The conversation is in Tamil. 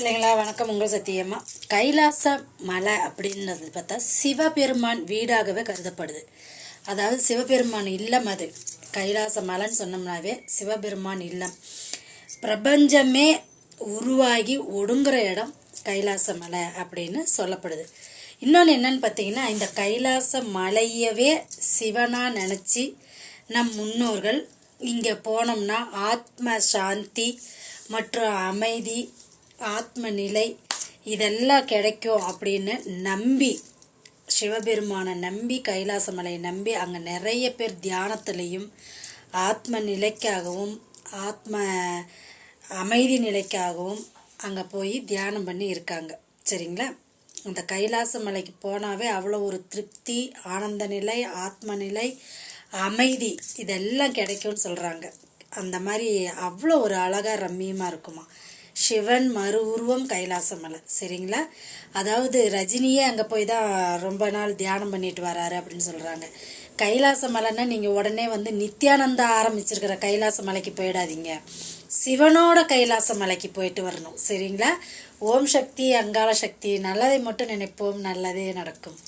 பிள்ளைங்களா வணக்கம். உங்கள் சத்தியம்மா. கைலாச மலை அப்படின்றது பார்த்தா சிவபெருமான் வீடாகவே கருதப்படுது. அதாவது சிவபெருமான் இல்லம் அது. கைலாச மலைன்னு சொன்னோம்னாவே சிவபெருமான் இல்லம். பிரபஞ்சமே உருவாகி ஒடுங்குற இடம் கைலாச மலை அப்படின்னு சொல்லப்படுது. இன்னொன்று என்னன்னு பார்த்தீங்கன்னா இந்த கைலாச மலையவே சிவனாக நினச்சி நம் முன்னோர்கள் இங்கே போனோம்னா ஆத்ம சாந்தி மற்றும் அமைதி ஆத்ம நிலை இதெல்லாம் கிடைக்கும் அப்படின்னு நம்பி சிவபெருமானை நம்பி கைலாச மலையை நம்பி அங்கே நிறைய பேர் தியானத்துலேயும் ஆத்ம நிலைக்காகவும் ஆத்ம அமைதி நிலைக்காகவும் அங்கே போய் தியானம் பண்ணி இருக்காங்க. சரிங்களா? அந்த கைலாச மலைக்கு போனாவே அவ்வளோ ஒரு திருப்தி ஆனந்த நிலை ஆத்ம நிலை அமைதி இதெல்லாம் கிடைக்கும்னு சொல்கிறாங்க அந்த மாதிரி அவ்வளோ ஒரு அழகாக ரம்மியமாக இருக்குமா. சிவன் மறு உருவம் கைலாச மலை. சரிங்களா? அதாவது ரஜினியே அங்கே போய் தான் ரொம்ப நாள் தியானம் பண்ணிட்டு வராரு அப்படின்னு சொல்கிறாங்க கைலாச மலைன்னா நீங்கள் உடனே வந்து நித்யானந்தா ஆரம்பிச்சிருக்கிற கைலாச மலைக்கு போயிடாதீங்க. சிவனோட கைலாச மலைக்கு போயிட்டு வரணும். சரிங்களா? ஓம் சக்தி அங்காள சக்தி நல்லதை மட்டும் நினைப்போம் நல்லதே நடக்கும்.